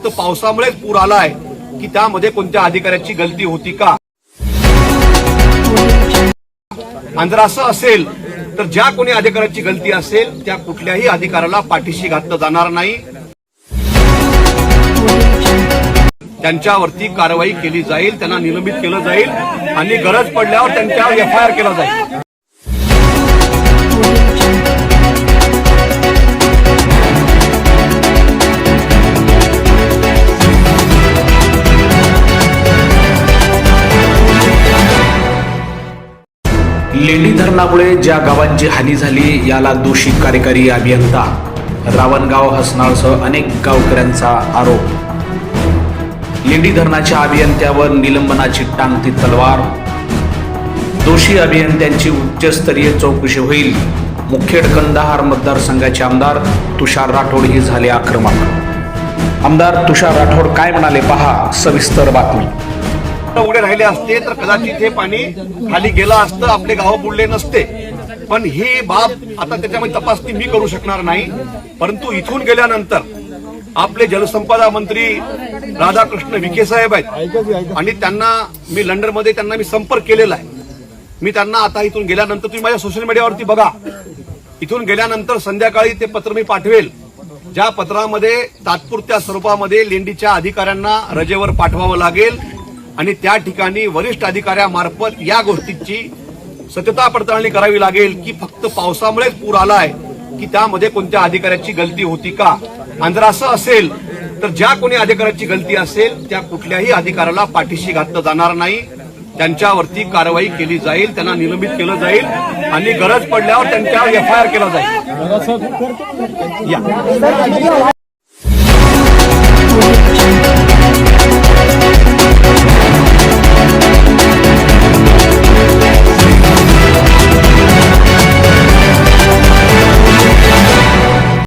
फक्त पावसामुळेच पूर आलाय की त्यामध्ये कोणत्या अधिकाऱ्याची गलती होती का? आणि जर असं असेल तर ज्या कोणी अधिकाऱ्याची गलती असेल त्या कुठल्याही अधिकाऱ्याला पाठीशी घातलं जाणार नाही. त्यांच्यावरती कारवाई केली जाईल त्यांना निलंबित केलं जाईल आणि गरज पडल्यावर त्यांच्यावर एफ आय आर केला जाईल. लेंडी धरणामुळे ज्या गावांची हानी झाली याला दोषी कार्यकारी अभियंता रावणगाव हसनाळसह अनेक गावकऱ्यांचा आरोप. लेंडी धरणाच्या अभियंत्यावर निलंबनाची टांगती तलवार. दोषी अभियंत्यांची उच्चस्तरीय चौकशी होईल मुखेड कंदाहार मतदारसंघाचे आमदार तुषार राठोड हे झाले आक्रमक. आमदार तुषार राठोड काय म्हणाले? पहा सविस्तर बातमी. उडे राहिले असते तर कदाचित हे पाणी खाली गेलं असतं आपले गाव बुडले नसते. पण ही बाब आता त्याच्यामध्ये तपासणी मी करू शकणार नाही. परंतु इथून गेल्यानंतर आपले जलसंपदा मंत्री राधाकृष्ण विखे साहेब आहेत. आणि त्यांना मी लंडनमध्ये त्यांना मी संपर्क केलेला आहे. मी त्यांना आता इथून गेल्यानंतर तुम्ही माझ्या सोशल मीडियावरती बघा. इथून गेल्यानंतर संध्याकाळी ते पत्र मी पाठवेल. ज्या पत्रामध्ये तात्पुरत्या स्वरूपामध्ये लेंडीच्या अधिकाऱ्यांना रजेवर पाठवावं लागेल. आणि त्या ठिकाणी वरिष्ठ अधिकाऱ्यामार्फत या गोष्टीची सत्यता पडताळणी करावी लागेल की फक्त पावसामुळेच पूर आलाय की त्यामध्ये कोणत्या अधिकाऱ्याची गलती होती का? आणि जर असं असेल तर ज्या कोणी अधिकाऱ्याची गलती असेल त्या कुठल्याही अधिकाऱ्याला पाठीशी घातलं जाणार नाही. त्यांच्यावरती कारवाई केली जाईल त्यांना निलंबित केलं जाईल आणि गरज पडल्यावर त्यांच्यावर एफ आय आर केला जाईल या.